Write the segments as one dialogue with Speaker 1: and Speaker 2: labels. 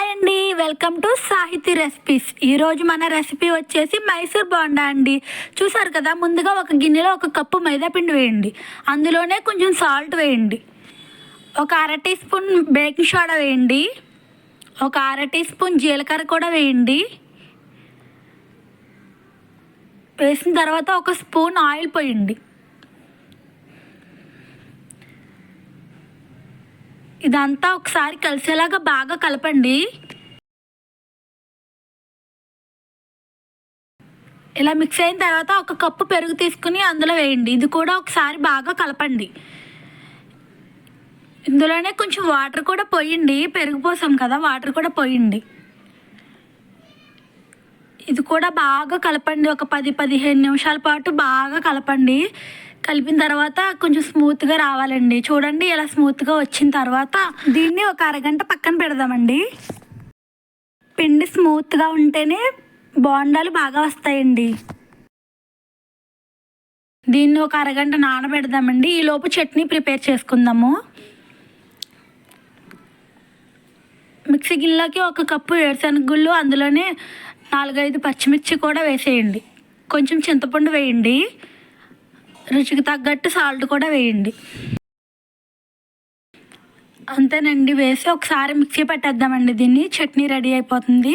Speaker 1: Hi అండి welcome to సాహితీ recipes ఈరోజు మన రెసిపీ వచ్చేసి మైసూర్ బోండా అండి. చూసారు కదా ముందుగా ఒక గిన్నెలో ఒక కప్పు మైదాపిండి వేయండి. అందులోనే కొంచెం సాల్ట్ వేయండి. ఒక అర టీ స్పూన్ బేకింగ్ సోడా వేయండి. ఒక అర టీ స్పూన్ జీలకర్ర కూడా వేయండి. వేసిన తర్వాత ఒక స్పూన్ ఆయిల్ పోయండి. ఇదంతా ఒకసారి కలిసేలాగా బాగా కలపండి. ఇలా మిక్స్ అయిన తర్వాత ఒక కప్పు పెరుగు తీసుకుని అందులో వేయండి. ఇది కూడా ఒకసారి బాగా కలపండి. ఇందులోనే కొంచెం వాటర్ కూడా పోయండి. పెరుగు పోసాం కదా వాటర్ కూడా పోయండి. ఇది కూడా బాగా కలపండి. ఒక పది పదిహేను నిమిషాల పాటు బాగా కలపండి. కలిపిన తర్వాత కొంచెం స్మూత్గా రావాలండి. చూడండి ఇలా స్మూత్గా వచ్చిన తర్వాత దీన్ని ఒక అరగంట పక్కన పెడదామండి. పిండి స్మూత్గా ఉంటేనే బోండాలు బాగా వస్తాయండి. దీన్ని ఒక అరగంట నానబెడదామండి. ఈలోపు చట్నీ ప్రిపేర్ చేసుకుందాము. మిక్సీ గిన్నెలోకి ఒక కప్పు వేరుశనగుళ్ళు అందులోనే నాలుగైదు పచ్చిమిర్చి కూడా వేసేయండి. కొంచెం చింతపండు వేయండి. రుచికి తగ్గట్టు సాల్ట్ కూడా వేయండి. అంతేనండి వేసి ఒకసారి మిక్సీ పెట్టేద్దామండి దీన్ని. చట్నీ రెడీ అయిపోతుంది.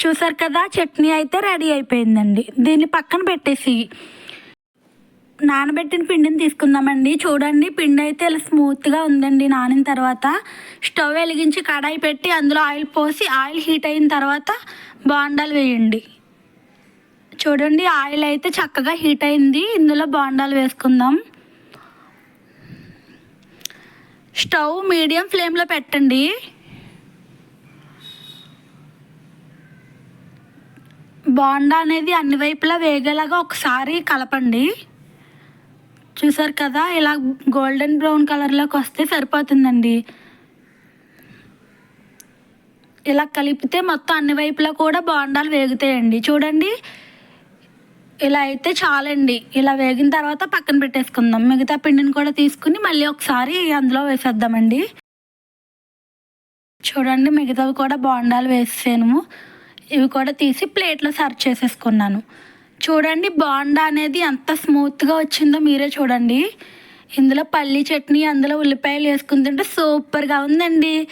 Speaker 1: చూసారు కదా చట్నీ అయితే రెడీ అయిపోయిందండి. దీన్ని పక్కన పెట్టేసి నానబెట్టిన పిండిని తీసుకుందామండి. చూడండి పిండి అయితే ఇలా స్మూత్గా ఉందండి నానిన తర్వాత. స్టవ్ వెలిగించి కడాయి పెట్టి అందులో ఆయిల్ పోసి ఆయిల్ హీట్ అయిన తర్వాత బాండాలు వేయండి. చూడండి ఆయిల్ అయితే చక్కగా హీట్ అయింది. ఇందులో బాండాలు వేసుకుందాం. స్టవ్ మీడియం ఫ్లేమ్లో పెట్టండి. బాండా అనేది అన్ని వైపులా వేగేలాగా ఒకసారి కలపండి. చూసారు కదా ఇలా గోల్డెన్ బ్రౌన్ కలర్లోకి వస్తే సరిపోతుందండి. ఇలా కలిపితే మొత్తం అన్ని వైపులా కూడా బాండాలు వేగుతాయండి. చూడండి ఇలా అయితే చాలండి. ఇలా వేగిన తర్వాత పక్కన పెట్టేసుకుందాం. మిగతా పిండిని కూడా తీసుకుని మళ్ళీ ఒకసారి అందులో వేసేద్దామండి. చూడండి మిగతావి కూడా బోండాలు వేసాను ఇవి కూడా తీసి ప్లేట్లో సర్వ్ చేసేసుకున్నాను. చూడండి బోండా అనేది ఎంత స్మూత్గా వచ్చిందో మీరే చూడండి. ఇందులో పల్లి చట్నీ అందులో ఉల్లిపాయలు వేసుకుని తింటే సూపర్గా ఉందండి.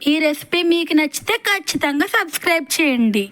Speaker 1: ఈ రెసిపీ మీకు నచ్చితే ఖచ్చితంగా సబ్స్క్రైబ్ చేయండి.